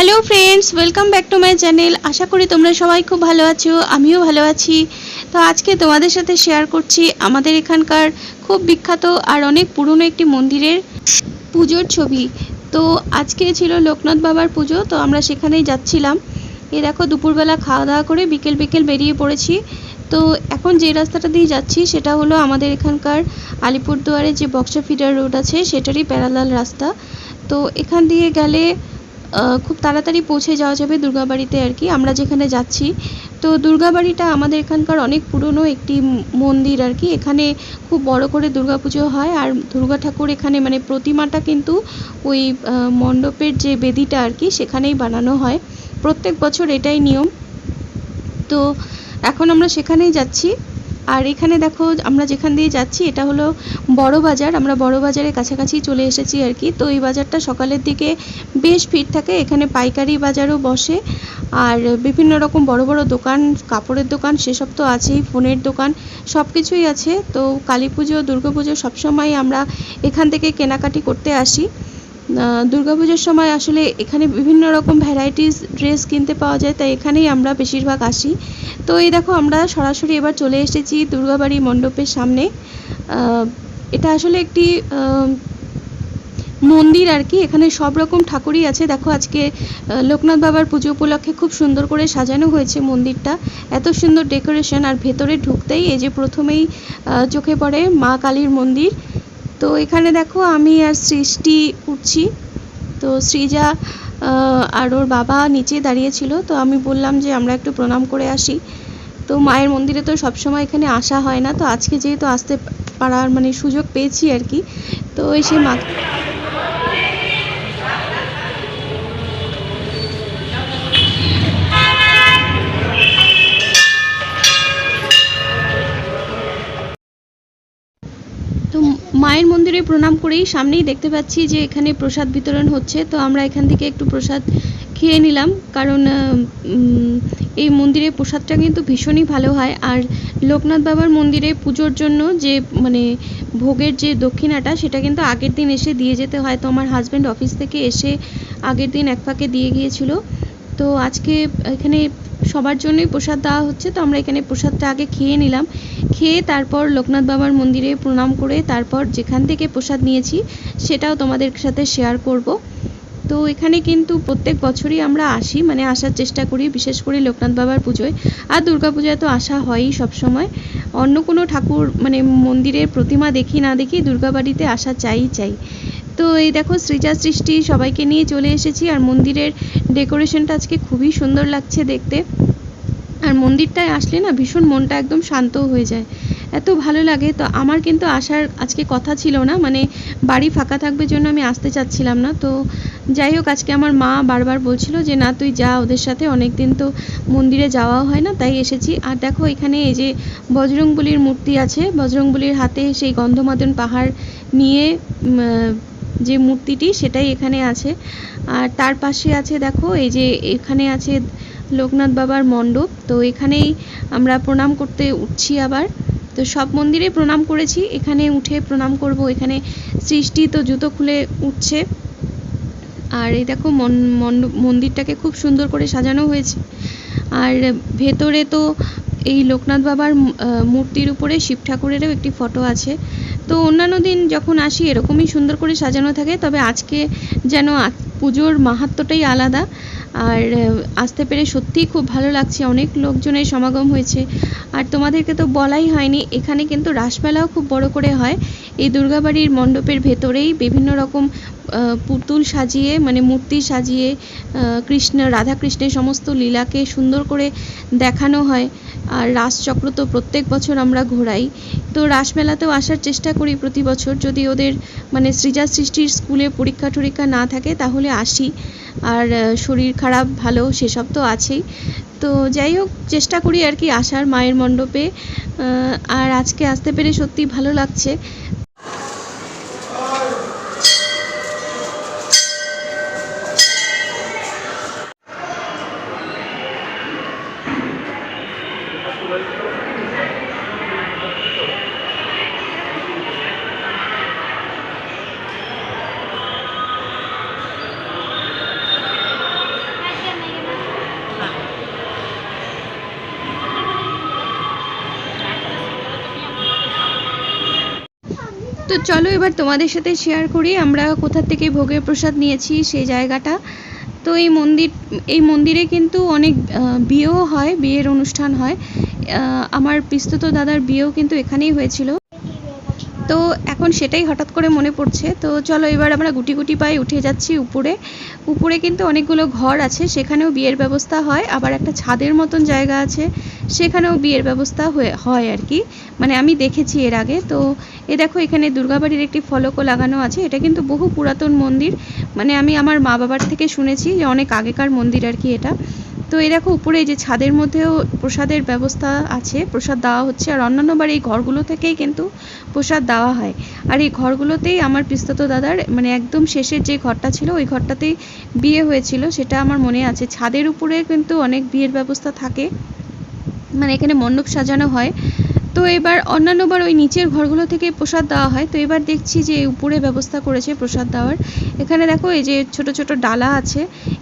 Hello friends welcome back to my channel আশা করি তোমরা সবাই খুব ভালো আছো, আমিও ভালো আছি। তো আজকে তোমাদের সাথে শেয়ার করছি আমাদের এখানকার খুব বিখ্যাত আর অনেক পুরনো একটি মন্দিরের পুজোর ছবি। তো আজকে ছিল লোকনাথ বাবার পুজো, তো আমরা সেখানেই যাচ্ছিলাম। এ দেখো, দুপুরবেলা খাওয়া দাওয়া করে বিকেল বিকেল বেরিয়ে পড়েছি। তো এখন যে রাস্তাটা দিয়ে যাচ্ছি, সেটা হলো আমাদের এখানকার আলিপুরদুয়ারে যে বক্সা ফিডার রোড আছে, সেটারই প্যারালাল রাস্তা। তো এখান দিয়ে গেলে খুব তাড়াতাড়ি পৌঁছে যাওয়া যাবে দুর্গাবাড়িতে আর কি। আমরা যেখানে যাচ্ছি, তো দুর্গাবাড়িটা আমাদের এখানকার অনেক পুরনো একটি মন্দির আর কি। এখানে খুব বড় করে দুর্গাপুজো হয় আর দুর্গা ঠাকুর এখানে মানে প্রতিমাটা কিন্তু ওই মণ্ডপের যে বেদিটা আর কি, সেখানেই বানানো হয়। প্রত্যেক বছর এটাই নিয়ম। তো এখন আমরা সেখানেই যাচ্ছি। আর এখানে দেখো, আমরা যেখান দিয়ে যাচ্ছি, এটা হলো বড় বাজার। আমরা বড় বাজারের কাছাকাছি চলে এসেছি আর কি। তো এই বাজারটা সকালের দিকে বেশ ভিড় থাকে। এখানে পাইকারি বাজারও বসে। আর বিভিন্ন রকম বড় বড় দোকান, কাপড়ের দোকান, সেসব তো আছেই, ফোনের দোকান সব কিছুই আছে। তো কালী পুজো, দুর্গা পুজো সবসময় আমরা এখান থেকে কেনাকাটি করতে আসি। দুর্গাপুজোর সময় আসলে এখানে বিভিন্ন রকম ভ্যারাইটিস ড্রেস কিনতে পাওয়া যায়, তাই এখানেই আমরা বেশিরভাগ আসি। তো এই দেখো, আমরা সরাসরি এবার চলে এসেছি দুর্গাবাড়ি মণ্ডপের সামনে। এটা আসলে একটি মন্দির আর কি, এখানে সব রকম ঠাকুরই আছে। দেখো, আজকে লোকনাথ বাবার পুজো উপলক্ষে খুব সুন্দর করে সাজানো হয়েছে মন্দিরটা। এত সুন্দর ডেকোরেশন, আর ভেতরে ঢুকতেই এই যে প্রথমেই চোখে পড়ে মা কালীর মন্দির। তো এখানে দেখো আমি আর সৃষ্টি উঠছি। তো সৃজা আর ওর বাবা নিচে দাঁড়িয়েছিল তো আমি বললাম যে আমরা একটু প্রণাম করে আসি। তো মায়ের মন্দিরে তো সবসময় এখানে আসা হয় না। তো আজকে যেহেতু আসতে পারার মানে সুযোগ পেয়েছি আর কি। তো এসে মা মায়ের মন্দিরে প্রণাম করেই সামনেই দেখতে পাচ্ছি যে এখানে প্রসাদ বিতরণ হচ্ছে। তো আমরা এখান থেকে একটু প্রসাদ খেয়ে নিলাম। কারণ এই মন্দিরে প্রসাদটা কিন্তু ভীষণই ভালো হয়। আর লোকনাথ বাবার মন্দিরে পুজোর জন্য যে মানে ভোগের যে দক্ষিণাটা, সেটা কিন্তু আগের দিন এসে দিয়ে যেতে হয়। তো আমার হাজব্যান্ড অফিস থেকে এসে আগের দিন এক ফাঁকে দিয়ে গিয়েছিল। তো আজকে এখানে সবার জন্যই প্রসাদ দেওয়া হচ্ছে, তো আমরা এখানে প্রসাদটা আগে খেয়ে নিলাম। খেয়ে তারপর লোকনাথ বাবার মন্দিরে প্রণাম করে তারপর যেখান থেকে প্রসাদ নিয়েছি, সেটাও তোমাদের সাথে শেয়ার করব। তো এখানে কিন্তু প্রত্যেক বছরই আমরা আসি মানে আসার চেষ্টা করি, বিশেষ করে লোকনাথ বাবার পুজোয়। আর দুর্গা পূজায় তো আসা হয়ই সব সময় অন্য কোনো ঠাকুর মানে মন্দিরের প্রতিমা দেখি না দেখি দুর্গাবাড়িতে আসা চাই চাই। তো এই দেখো সৃজা সৃষ্টি সবাইকে নিয়ে চলে এসেছি আর মন্দিরের ডেকোরেশনটা আজকে খুবই সুন্দর লাগছে দেখতে। আর মন্দিরটায় আসলে না ভীষণ মনটা একদম শান্ত হয়ে যায়। এত ভালো লাগে তো আমার কিন্তু আসার আজকে কথা ছিল না মানে বাড়ি ফাঁকা থাকবে জন্য আমি আসতে চাচ্ছিলাম না। তো যাই হোক, আজকে আমার মা বারবার বলছিল যে, না, তুই যা, ওদের সাথে অনেক দিন তো মন্দিরে যাওয়াও হয় না, তাই এসেছি। আর দেখো এখানে এই যে বজরংবলির মূর্তি আছে, বজরংবলির হাতে সেই গন্ধমাদন পাহাড় নিয়ে যে মূর্তিটি সেটাই এখানে আছে। আর তার পাশে আছে দেখো, এই যে এখানে আছে লোকনাথ বাবার মণ্ডপ। তো এখানেই আমরা প্রণাম করতে উঠছি আবার। তো সব মন্দিরে প্রণাম করেছি। এখানে উঠে প্রণাম করব। এখানে সৃষ্টি তো জুতো খুলে উঠছে। আর এই দেখো মন- মন্দিরটাকে খুব সুন্দর করে সাজানো হয়েছে। আর ভেতরে তো এই লোকনাথ বাবার মূর্তির উপরে শিব ঠাকুরেরও একটি ফটো আছে। তো অন্যান্য দিন যখন আসি, এরকমই সুন্দর করে সাজানো থাকে। তবে আজকে যেন পুজোর মাহাত্মটাই আলাদা। আর আসতে পেরে সত্যিই খুব ভালো লাগছে। অনেক লোকজনের সমাগম হয়েছে। আর তোমাদেরকে তো বলাই হয়নি, এখানে কিন্তু রাসমেলাও খুব বড় করে হয়। এই দুর্গাবাড়ির মণ্ডপের ভেতরেই বিভিন্ন রকম পুতুল সাজিয়ে মানে মূর্তি সাজিয়ে কৃষ্ণ রাধা কৃষ্ণের সমস্ত লীলাকে সুন্দর করে দেখানো হয়। আর রাসচক্র তো প্রত্যেক বছর আমরা ঘোরাই। তো রাসমেলাতেও আসার চেষ্টা করি প্রতি বছর। যদি ওদের মানে সৃজা সৃষ্টির স্কুলে পরীক্ষা টরীক্ষা না থাকে, তাহলে আসি। আর শরীর খারাপ, ভালো, সেসব তো আছেই। তো যাই হোক, চেষ্টা করি আর কি আসার মায়ের মণ্ডপে। আর আজকে আসতে পেরে সত্যি ভালো লাগছে। তো চলো এবার তোমাদের সাথে শেয়ার করি। আমরা কোথা থেকে ভোগের প্রসাদ নিয়েছি সেই জায়গাটা। তো এই মন্দির, এই মন্দিরে কিন্তু অনেক বিয়েও হয়, বিয়ের অনুষ্ঠান হয়। আমার পিস্তত দাদার বিয়েও কিন্তু এখানেই হয়েছিল। তো এখন সেটাই হঠাৎ করে মনে পড়ছে। তো চলো এবার আমরা গুটি গুটি পায়ে উঠে যাচ্ছি উপরে। উপরে কিন্তু অনেকগুলো ঘর আছে, সেখানেও বিয়ের ব্যবস্থা হয়। আবার একটা ছাদের মতন জায়গা আছে, সেখানেও বিয়ের ব্যবস্থা হয়ে আর কি। মানে আমি দেখেছি এর আগে। তো এ দেখো এখানে দুর্গাবাড়ির একটি ফলকও লাগানো আছে। এটা কিন্তু বহু পুরাতন মন্দির। মানে আমি আমার মা বাবার থেকে শুনেছি যে অনেক আগেকার মন্দির আর কি এটা। তো এই দেখো উপরে যে ছাদের মধ্যেও প্রসাদের ব্যবস্থা আছে, প্রসাদ দেওয়া হচ্ছে। আর অন্যান্য বার এই ঘরগুলো থেকেই কিন্তু প্রসাদ দেওয়া হয়। আর এই ঘরগুলোতেই আমার পিস্তত দাদার মানে একদম শেষের যে ঘরটা ছিল, ওই ঘরটাতেই বিয়ে হয়েছিল, সেটা আমার মনে আছে। ছাদের উপরে কিন্তু অনেক বিয়ের ব্যবস্থা থাকে। মানে এখানে মণ্ডপ সাজানো হয়। তো এবার অন্যান্যবার ওই নিচের ঘরগুলো থেকে প্রসাদ দেওয়া হয়। তো এবার দেখছি যে উপরে ব্যবস্থা করেছে প্রসাদ দেওয়ার। এখানে দেখো এই যে ছোট ছোট ডালা আছে,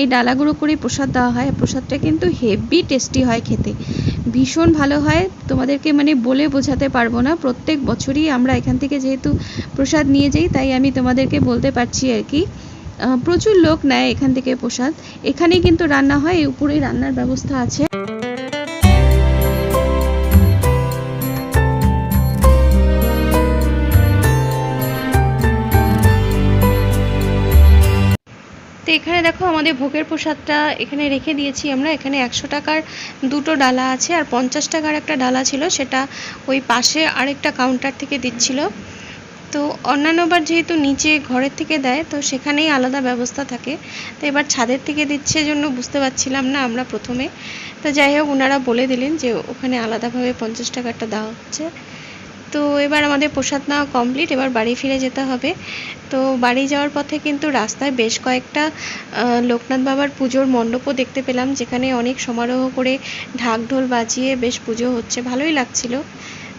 এই ডালাগুলো করে প্রসাদ দেওয়া হয়। প্রসাদটা কিন্তু হেভি টেস্টি হয় খেতে। ভীষণ ভালো হয়। তোমাদেরকে মানে বলে বোঝাতে পারব না। প্রত্যেক বছরই আমরা এখান থেকে যেহেতু প্রসাদ নিয়ে যাই, তাই আমি তোমাদেরকে বলতে পারছি আর কি। প্রচুর লোক নেয় এখান থেকে প্রসাদ। এখানেই কিন্তু রান্না হয়, এই উপরেই রান্নার ব্যবস্থা আছে। তো এখানে দেখো আমাদের ভোগের প্রসাদটা এখানে রেখে দিয়েছি আমরা। এখানে একশো টাকার দুটো ডালা আছে আর পঞ্চাশ টাকার একটা ডালা ছিল, সেটা ওই পাশে আরেকটা কাউন্টার থেকে দিচ্ছিল। তো অন্যান্যবার যেহেতু নিচে ঘরের থেকে দেয়, তো সেখানেই আলাদা ব্যবস্থা থাকে। তো এবার ছাদের থেকে দিচ্ছে জন্য বুঝতে পারছিলাম না আমরা প্রথমে। তো যাই হোক ওনারা বলে দিলেন যে ওখানে আলাদাভাবে পঞ্চাশ টাকারটা দেওয়া হচ্ছে। তো এবার আমাদের প্রসাদ নেওয়া কমপ্লিট এবার বাড়ি ফিরে যেতে হবে। তো বাড়ি যাওয়ার পথে কিন্তু রাস্তায় বেশ কয়েকটা লোকনাথ বাবার পুজোর মণ্ডপও দেখতে পেলাম, যেখানে অনেক সমারোহ করে ঢাক ঢোল বাজিয়ে বেশ পুজো হচ্ছে, ভালোই লাগছিল।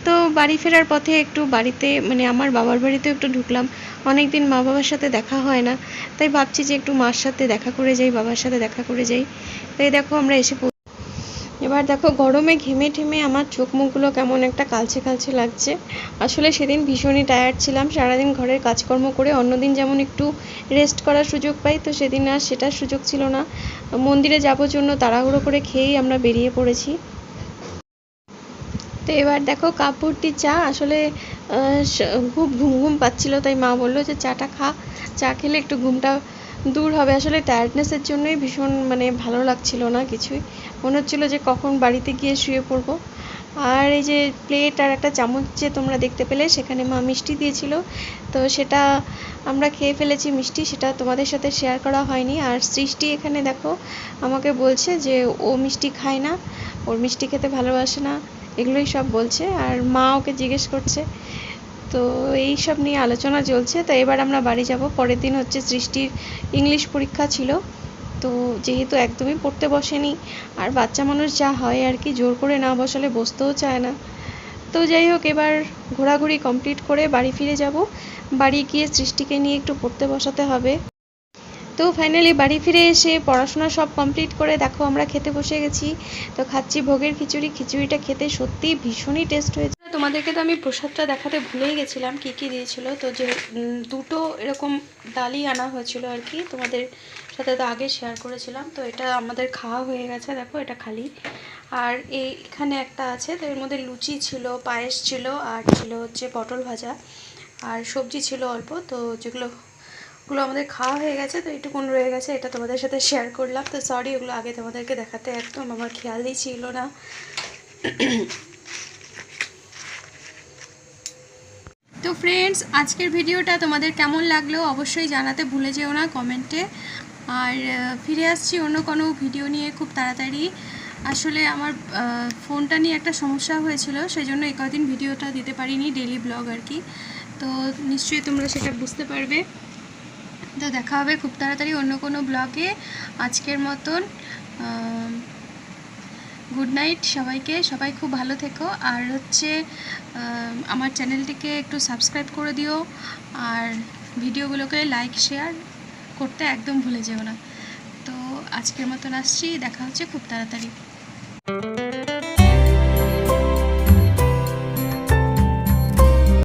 তো বাড়ি ফেরার পথে একটু বাড়িতে মানে আমার বাবার বাড়িতেও একটু ঢুকলাম। অনেক দিন মা বাবার সাথে দেখা হয় না, তাই ভাবছি যে একটু মার সাথে দেখা করে যাই, বাবার সাথে দেখা করে যাই। তাই দেখো আমরা এসে এবার দেখো গরমে ঘেমে ঠেমে আমার চোখ মুখগুলো কেমন একটা কালচে কালচে লাগছে। আসলে সেদিন ভীষণই টায়ার্ড ছিলাম, সারাদিন ঘরের কাজকর্ম করে অন্যদিন যেমন একটু রেস্ট করার সুযোগ পাই, তো সেদিন আর সেটার সুযোগ ছিল না। মন্দিরে যাবোর জন্য তাড়াহুড়ো করে খেয়েই আমরা বেরিয়ে পড়েছি। তো এবার দেখো কাপড়টি চা, আসলে খুব ঘুম ঘুম পাচ্ছিল, তাই মা বলল যে চাটা খা। চা খেলে একটু ঘুমটা দূর হবে। আসলে টায়ার্ডনেসের জন্যই ভীষণ মানে ভালো লাগছিল না কিছুই। মনে হচ্ছিল যে কখন বাড়িতে গিয়ে শুয়ে পড়ব। আর এই যে প্লেট আর একটা চামচ যে তোমরা দেখতে পেলে, সেখানে মা মিষ্টি দিয়েছিল। তো সেটা আমরা খেয়ে ফেলেছি মিষ্টি, সেটা তোমাদের সাথে শেয়ার করা হয়নি। আর সৃষ্টি এখানে দেখো, আমাকে বলছে যে ও মিষ্টি খায় না, ওর মিষ্টি খেতে ভালোবাসে না, এগুলোই সব বলছে। আর মা ওকে জিজ্ঞেস করছে তো এই সব নিয়ে আলোচনা চলছে। তো এবার আমরা বাড়ি যাব। পরের দিন হচ্ছে সৃষ্টির ইংলিশ পরীক্ষা ছিল। তো যেহেতু একদমই পড়তে বসেনি, আর বাচ্চা মানুষ যা হয় আর কি, জোর করে না বসালে বসতেও চায় না। তো যাই হোক, এবার ঘোরাঘুরি কমপ্লিট করে বাড়ি ফিরে যাব। বাড়ি গিয়ে সৃষ্টিকে নিয়ে একটু পড়তে বসাতে হবে। তো ফাইনালি বাড়ি ফিরে এসে পড়াশোনা সব কমপ্লিট করে দেখো আমরা খেতে বসে গেছি। তো খাচ্ছি ভোগের খিচুড়ি। খিচুড়িটা খেতে সত্যিই ভীষণই টেস্ট হয়েছে। তোমাদেরকে তো আমি প্রসাদটা দেখাতে ভুলেই গেছিলাম, কি কি দিয়েছিল? তো যে দুটো এরকম ডালি আনা হয়েছিল আর কি, তোমাদের সাথে তো আগে শেয়ার করেছিলাম, তো এটা আমাদের খাওয়া হয়ে গেছে, দেখো এটা খালি। আর এই, এখানে একটা আছে, তো এর মধ্যে লুচি ছিল, পায়েস ছিল, আর ছিল হচ্ছে পটল ভাজা, আর সবজি ছিল অল্প, তো যেগুলো, ওগুলো আমাদের খাওয়া হয়ে গেছে, তো এইটুকুন রয়ে গেছে, এটা তোমাদের সাথে শেয়ার করলাম, তো সরি ওগুলো আগে তোমাদেরকে দেখাতে একদম আমার খেয়ালই ছিল না। তো ফ্রেন্ডস আজকের ভিডিওটা তোমাদের কেমন লাগল অবশ্যই জানাতে ভুলে যেও না কমেন্টে আর ফিরে আসছি অন্য কোনো ভিডিও নিয়ে খুব তাড়াতাড়ি। আসলে আমার ফোনটা নিয়ে একটা সমস্যা হয়েছিল সেই জন্য এই কদিন ভিডিওটা দিতে পারিনি ডেলি ব্লগ আর কি। তো নিশ্চয়ই তোমরা সেটা বুঝতে পারবে। তো দেখা হবে খুব তাড়াতাড়ি অন্য কোনো ব্লগে আজকের মতন গুড নাইট সবাইকে, সবাই খুব ভালো থেকো। আর হচ্ছে আমার চ্যানেলটিকে একটু সাবস্ক্রাইব করে দিও। আর ভিডিওগুলোকে লাইক শেয়ার করতে একদম ভুলে যেও না। তো আজকের মতন আসছি, দেখা হচ্ছে খুব তাড়াতাড়ি।